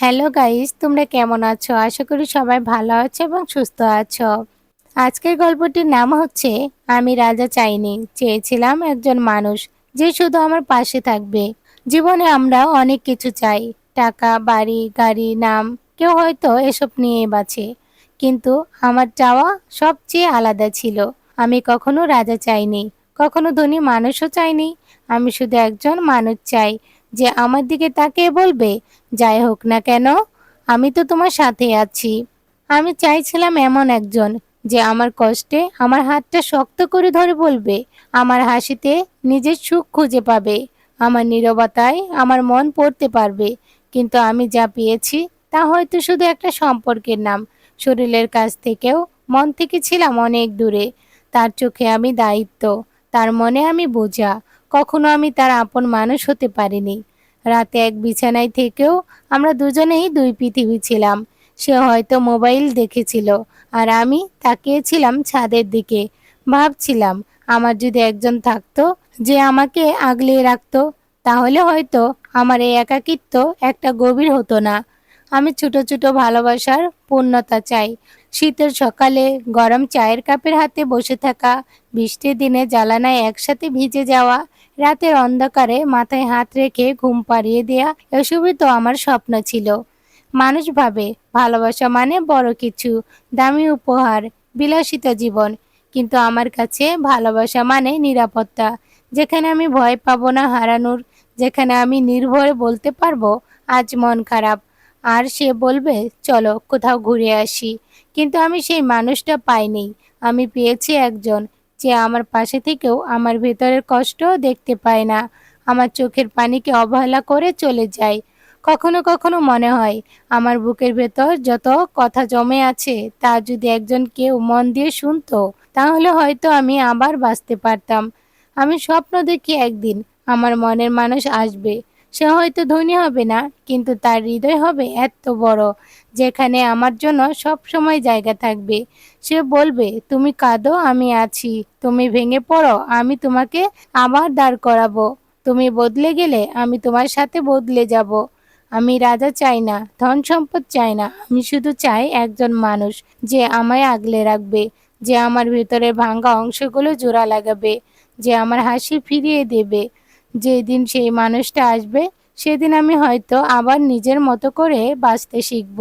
Hello guys তোমরা কেমন আছো? আশা করি সবাই ভালো আছো এবং সুস্থ আছো। আজকের গল্পটির নাম হচ্ছে, আমি রাজা চাইনি, চেয়েছিলাম একজন মানুষ যে শুধু আমার পাশে থাকবে। জীবনে আমরা অনেক কিছু চাই, টাকা, বাড়ি, গাড়ি, নাম, কেউ হয়তো এসব নিয়ে বাঁচে। কিন্তু আমার চাওয়া সবচেয়ে আলাদা ছিল। আমি কখনো রাজা চাইনি, কখনো ধনী মানুষও চাইনি। আমি শুধু একজন মানুষ চাই যে আমার দিকে তাকিয়ে বলবে, যাই হোক না কেন, আমি তো তোমার সাথে আছি। আমি চাইছিলাম এমন একজন যে আমার কষ্টে আমার হাতটা শক্ত করে ধরে বলবে, আমার হাসিতে নিজের সুখ খুঁজে পাবে, আমার নীরবতায় আমার মন পড়তে পারবে। কিন্তু আমি যা পেয়েছি, তা হয়তো শুধু একটা সম্পর্কের নাম। শরীরের কাছ থেকেও মন থেকে ছিলাম অনেক দূরে। তার চোখে আমি দায়িত্ব, তার মনে আমি বোঝা কখনো আমি তার আপন মানুষ হতে পারিনি। রাতে এক বিছানায় থেকেও আমরা দুজনেই দুই পৃথিবী ছিলাম। সে হয়তো মোবাইল দেখেছিল, আর আমি তাকিয়েছিলাম ছাদের দিকে। ভাবছিলাম, আমার যদি একজন থাকতো যে আমাকে আগলিয়ে রাখতো, তাহলে হয়তো আমার এই একাকিত্ব একটা গভীর হতো না। আমি ছোট ছোট ভালোবাসার পূর্ণতা চাই শীতের সকালে গরম চায়ের কাপের হাতে বসে থাকা, বৃষ্টির দিনে জ্বালানায় একসাথে ভিজে যাওয়া, রাতের অন্ধকারে মাথায় হাত রেখে ঘুম পাড়িয়ে দেয়া এসবই তো আমার স্বপ্ন ছিল। মানুষ ভাবে, ভালোবাসা মানে বড় কিছু, দামি উপহার, বিলাসিতা জীবন। কিন্তু আমার কাছে ভালোবাসা মানে নিরাপত্তা। যেখানে আমি ভয় পাবো না হারানোর, যেখানে আমি নির্ভরে বলতে পারব, আজ মন খারাপ আর সে বলবে, চলো, কোথাও ঘুরে আসি। কিন্তু আমি সেই মানুষটা পাইনি। আমি পেয়েছি একজন যে আমার পাশে থেকেও আমার ভেতরের কষ্ট দেখতে পায় না। আমার চোখের পানিকে অবহেলা করে চলে যায়। কখনো কখনো মনে হয়, আমার বুকের ভেতর যত কথা জমে আছে, তা যদি একজন কেউ মন দিয়ে শুনতো, তাহলে হয়তো আমি আবার বাঁচতে পারতাম। আমি স্বপ্ন দেখি একদিন আমার মনের মানুষ আসবে। সে হয়তো ধনী হবে না, কিন্তু তার হৃদয় হবে এত বড়, যেখানে আমার জন্য সব সময় জায়গা থাকবে। সে বলবে, তুমি কাঁদো, আমি আছি। তুমি ভেঙে পড়ো, আমি তোমাকে আবার দাঁড় করাবো। তুমি বদলে গেলে আমি তোমার সাথে বদলে যাব। আমি রাজা চাই না, ধন সম্পদ চাই না, আমি শুধু চাই একজন মানুষ যে আমায় আগলে রাখবে, যে আমার ভেতরের ভাঙ্গা অংশগুলো জোড়া লাগাবে, যে আমার হাসি ফিরিয়ে দেবে। যেদিন সেই মানুষটা আসবে সেদিন আমি হয়তো আবার নিজের মতো করে বাঁচতে শিখব।